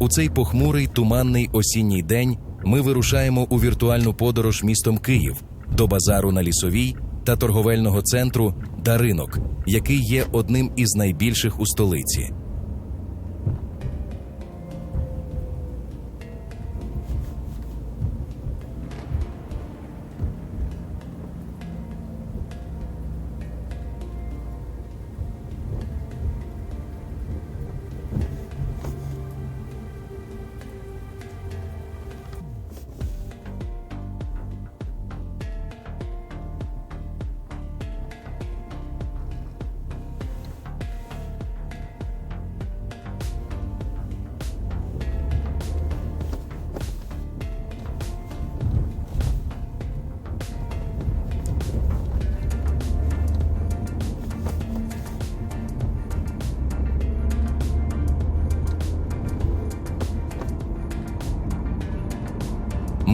У цей похмурий туманний осінній день ми вирушаємо у віртуальну подорож містом Київ до базару на лісовій та торговельного центру Даринок, який є одним із найбільших у столиці.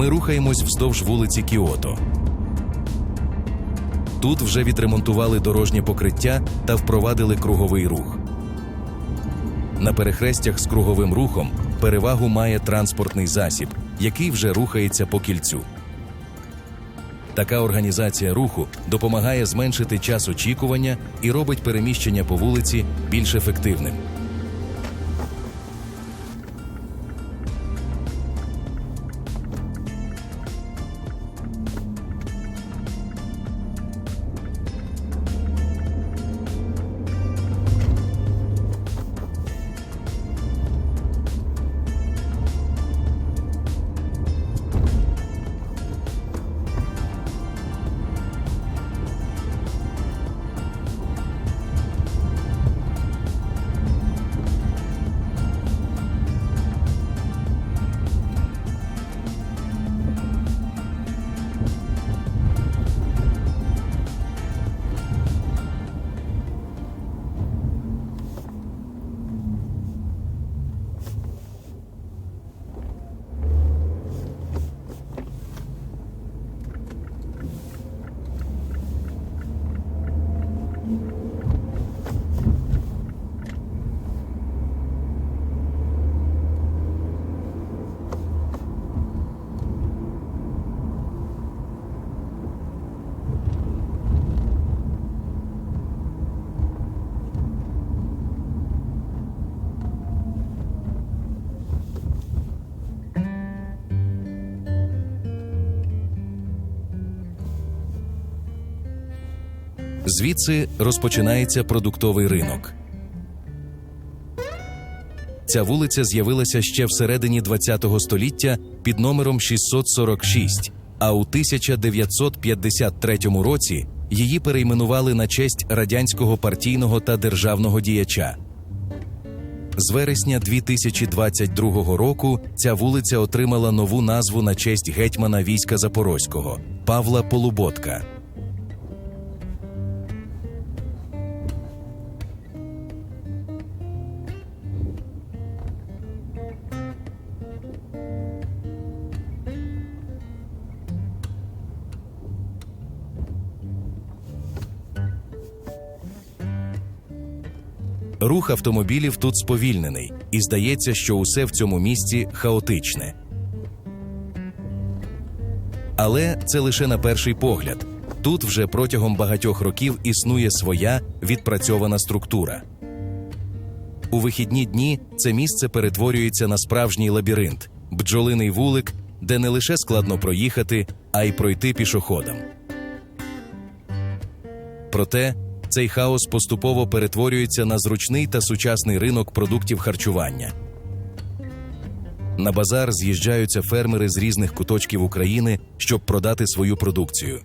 Ми рухаємось вздовж вулиці Кіото. Тут вже відремонтували дорожнє покриття та впровадили круговий рух. На перехрестях з круговим рухом перевагу має транспортний засіб, який вже рухається по кільцю. Така організація руху допомагає зменшити час очікування і робить переміщення по вулиці більш ефективним. Звідси розпочинається продуктовий ринок. Ця вулиця з'явилася ще всередині ХХ століття під номером 646, а у 1953 році її перейменували на честь радянського партійного та державного діяча. З вересня 2022 року ця вулиця отримала нову назву на честь гетьмана війська Запорозького Павла Полуботка. Рух автомобілів тут сповільнений, і здається, що усе в цьому місці хаотичне. Але це лише на перший погляд. Тут вже протягом багатьох років існує своя відпрацьована структура. У вихідні дні це місце перетворюється на справжній лабіринт, бджолиний вулик, де не лише складно проїхати, а й пройти пішоходам. Проте цей хаос поступово перетворюється на зручний та сучасний ринок продуктів харчування. На базар з'їжджаються фермери з різних куточків України, щоб продати свою продукцію.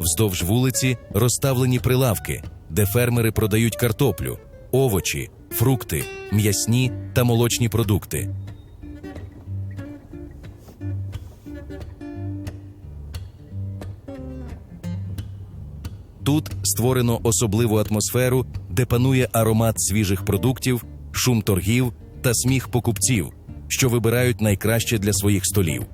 Вздовж вулиці розставлені прилавки, де фермери продають картоплю, овочі, фрукти, м'ясні та молочні продукти. Тут створено особливу атмосферу, де панує аромат свіжих продуктів, шум торгів та сміх покупців, що вибирають найкраще для своїх столів.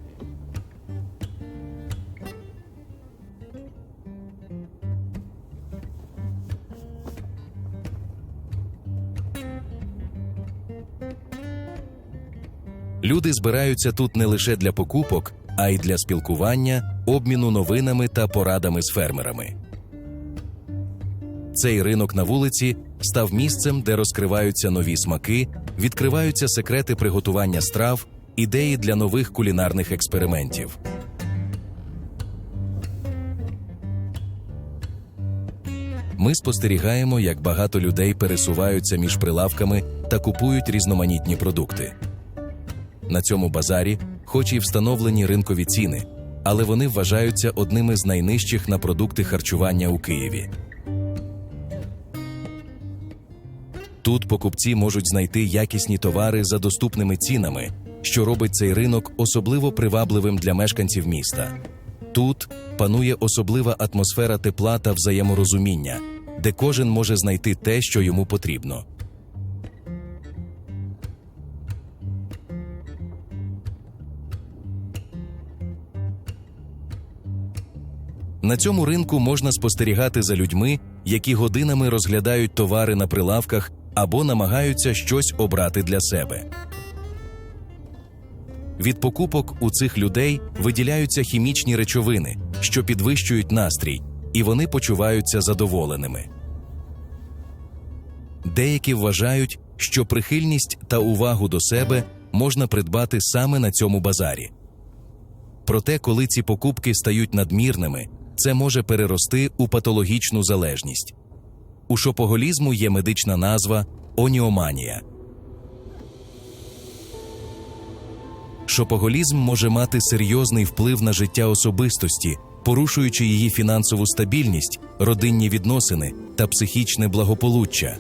Люди збираються тут не лише для покупок, а й для спілкування, обміну новинами та порадами з фермерами. Цей ринок на вулиці став місцем, де розкриваються нові смаки, відкриваються секрети приготування страв, ідеї для нових кулінарних експериментів. Ми спостерігаємо, як багато людей пересуваються між прилавками та купують різноманітні продукти. На цьому базарі, хоч і встановлені ринкові ціни, але вони вважаються одними з найнижчих на продукти харчування у Києві. Тут покупці можуть знайти якісні товари за доступними цінами, що робить цей ринок особливо привабливим для мешканців міста. Тут панує особлива атмосфера тепла та взаєморозуміння, де кожен може знайти те, що йому потрібно. На цьому ринку можна спостерігати за людьми, які годинами розглядають товари на прилавках або намагаються щось обрати для себе. Від покупок у цих людей виділяються хімічні речовини, що підвищують настрій, і вони почуваються задоволеними. Деякі вважають, що прихильність та увагу до себе можна придбати саме на цьому базарі. Проте, коли ці покупки стають надмірними, це може перерости у патологічну залежність. У шопоголізму є медична назва оніоманія. Шопоголізм може мати серйозний вплив на життя особистості, порушуючи її фінансову стабільність, родинні відносини та психічне благополуччя.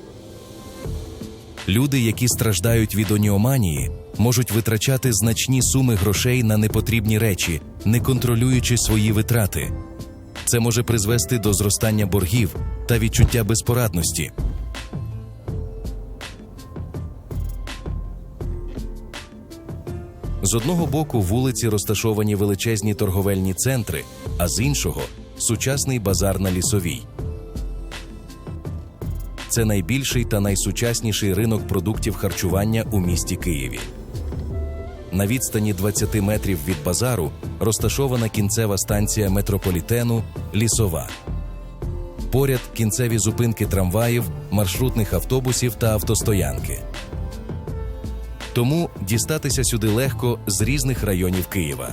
Люди, які страждають від оніоманії, можуть витрачати значні суми грошей на непотрібні речі, не контролюючи свої витрати. Це може призвести до зростання боргів та відчуття безпорадності. З одного боку вулиці розташовані величезні торговельні центри, а з іншого сучасний базар на лісовій. Це найбільший та найсучасніший ринок продуктів харчування у місті Києві. На відстані 20 метрів від базару розташована кінцева станція метрополітену Лісова. Поряд кінцеві зупинки трамваїв, маршрутних автобусів та автостоянки. Тому дістатися сюди легко з різних районів Києва.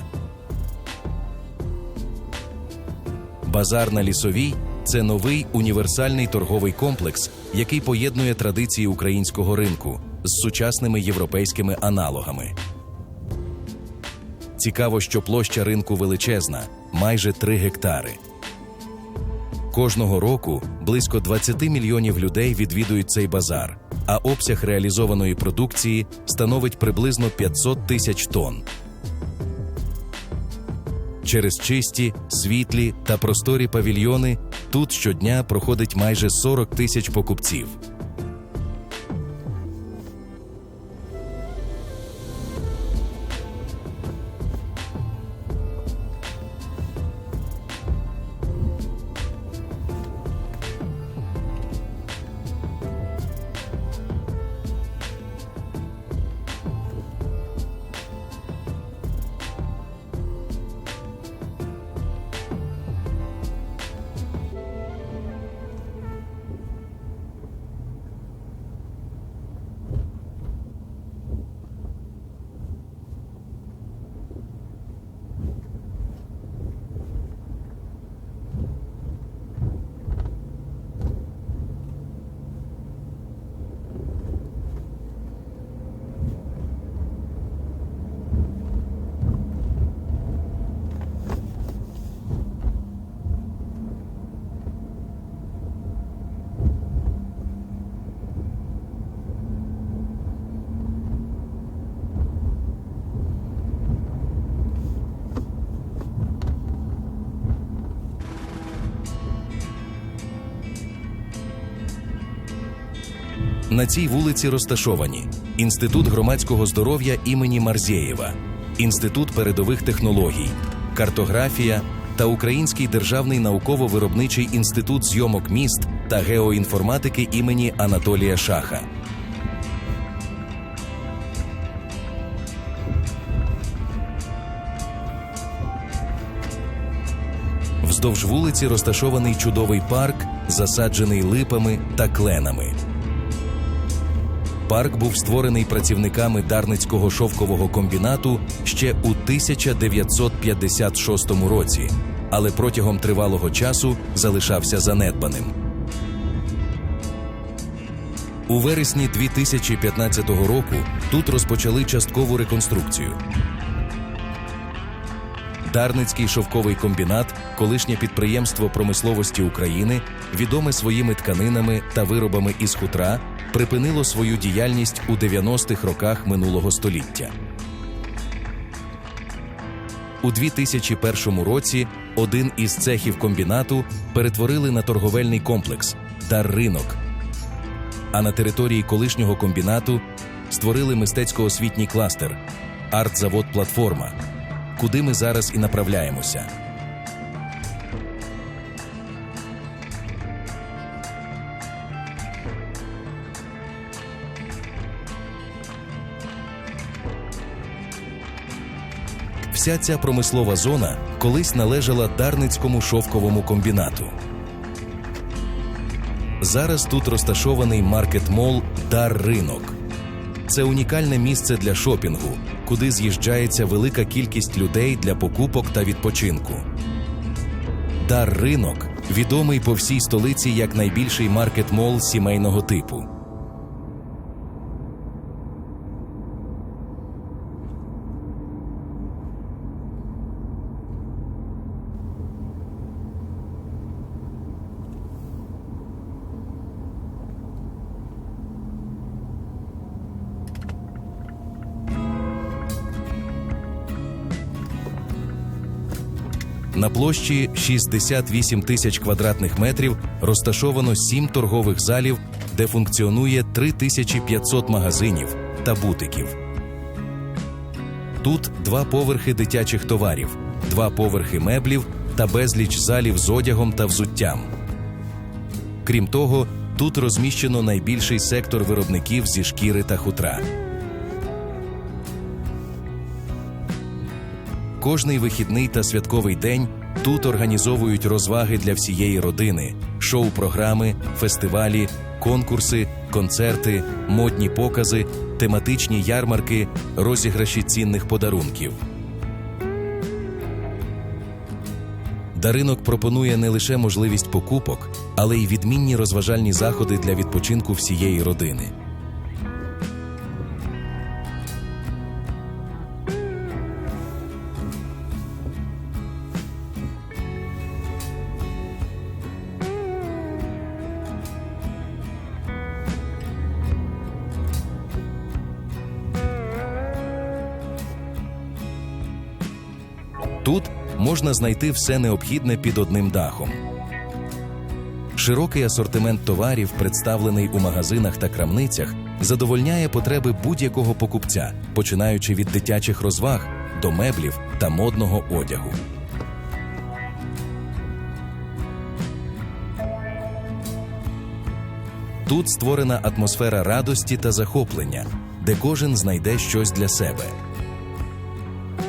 Базар на лісовій це новий універсальний торговий комплекс, який поєднує традиції українського ринку з сучасними європейськими аналогами. Цікаво, що площа ринку величезна майже 3 гектари. Кожного року близько 20 мільйонів людей відвідують цей базар, а обсяг реалізованої продукції становить приблизно 500 тисяч тонн. Через чисті, світлі та просторі павільйони тут щодня проходить майже 40 тисяч покупців. На цій вулиці розташовані Інститут громадського здоров'я імені Марзєєва, Інститут передових технологій, картографія та Український державний науково-виробничий інститут зйомок міст та геоінформатики імені Анатолія Шаха. Вздовж вулиці розташований чудовий парк, засаджений липами та кленами. Парк був створений працівниками Дарницького шовкового комбінату ще у 1956 році, але протягом тривалого часу залишався занедбаним. У вересні 2015 року тут розпочали часткову реконструкцію. Дарницький шовковий комбінат, колишнє підприємство промисловості України, відоме своїми тканинами та виробами із хутра, припинило свою діяльність у 90-х роках минулого століття. У 2001 році один із цехів комбінату перетворили на торговельний комплекс Дар-ринок. А на території колишнього комбінату створили мистецько-освітній кластер Артзавод Платформа, куди ми зараз і направляємося. Вся ця промислова зона колись належала Дарницькому шовковому комбінату. Зараз тут розташований маркет-мол Дар Ринок. Це унікальне місце для шопінгу, куди з'їжджається велика кількість людей для покупок та відпочинку. Дар Ринок відомий по всій столиці як найбільший маркет-мол сімейного типу. На площі 68 тисяч квадратних метрів розташовано сім торгових залів, де функціонує 3500 магазинів та бутиків. Тут два поверхи дитячих товарів, два поверхи меблів та безліч залів з одягом та взуттям. Крім того, тут розміщено найбільший сектор виробників зі шкіри та хутра. Кожний вихідний та святковий день тут організовують розваги для всієї родини, шоу-програми, фестивалі, конкурси, концерти, модні покази, тематичні ярмарки, розіграші цінних подарунків. Даринок пропонує не лише можливість покупок, але й відмінні розважальні заходи для відпочинку всієї родини. Можна знайти все необхідне під одним дахом. Широкий асортимент товарів, представлений у магазинах та крамницях, задовольняє потреби будь-якого покупця, починаючи від дитячих розваг до меблів та модного одягу. Тут створена атмосфера радості та захоплення, де кожен знайде щось для себе.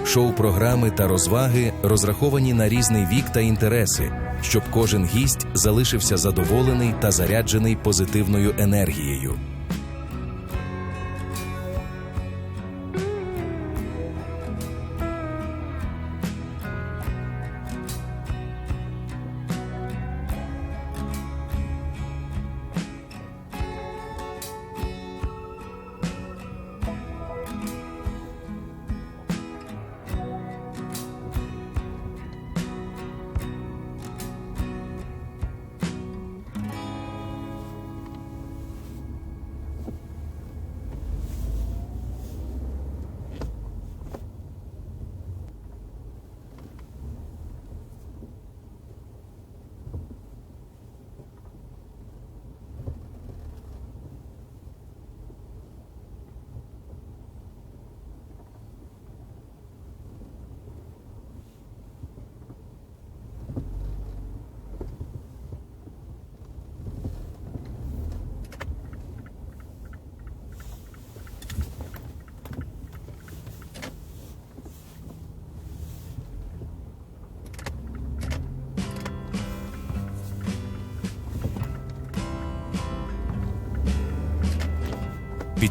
Шоу-програми та розваги розраховані на різний вік та інтереси, щоб кожен гість залишився задоволений та заряджений позитивною енергією.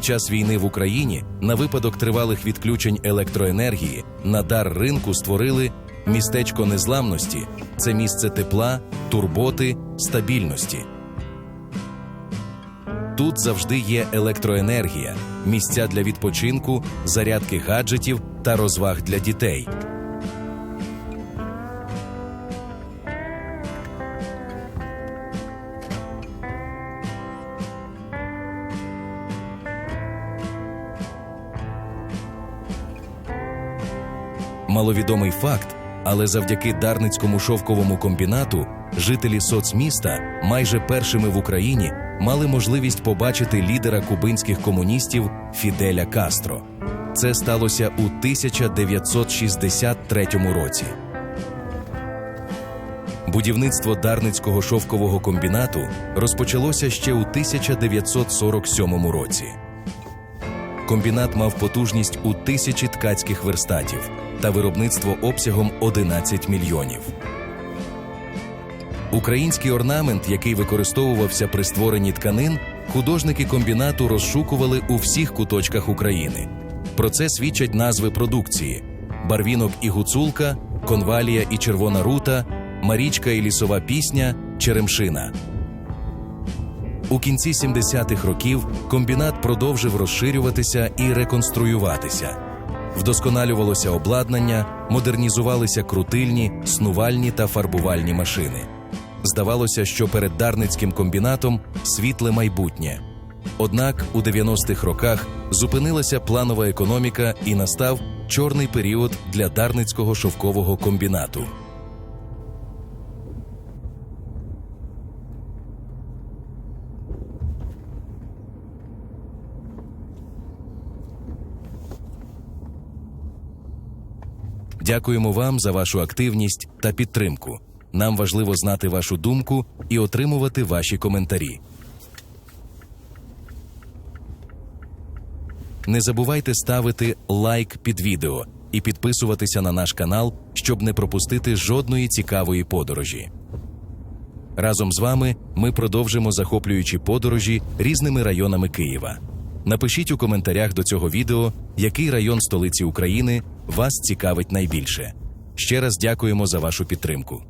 Час війни в Україні на випадок тривалих відключень електроенергії на дар ринку створили містечко незламності це місце тепла, турботи, стабільності. Тут завжди є електроенергія, місця для відпочинку, зарядки гаджетів та розваг для дітей. Маловідомий факт, але завдяки Дарницькому шовковому комбінату жителі соцміста майже першими в Україні мали можливість побачити лідера кубинських комуністів Фіделя Кастро. Це сталося у 1963 році. Будівництво Дарницького шовкового комбінату розпочалося ще у 1947 році. Комбінат мав потужність у тисячі ткацьких верстатів та виробництво обсягом 11 мільйонів. Український орнамент, який використовувався при створенні тканин, художники комбінату розшукували у всіх куточках України. Про це свідчать назви продукції: барвінок і гуцулка, конвалія і червона рута, марічка і лісова пісня, черемшина. У кінці 70-х років комбінат продовжив розширюватися і реконструюватися. Вдосконалювалося обладнання, модернізувалися крутильні, снувальні та фарбувальні машини. Здавалося, що перед Дарницьким комбінатом світле майбутнє. Однак у 90-х роках зупинилася планова економіка і настав чорний період для Дарницького шовкового комбінату. Дякуємо вам за вашу активність та підтримку. Нам важливо знати вашу думку і отримувати ваші коментарі. Не забувайте ставити лайк під відео і підписуватися на наш канал, щоб не пропустити жодної цікавої подорожі. Разом з вами ми продовжимо захоплюючі подорожі різними районами Києва. Напишіть у коментарях до цього відео, який район столиці України вас цікавить найбільше. Ще раз дякуємо за вашу підтримку.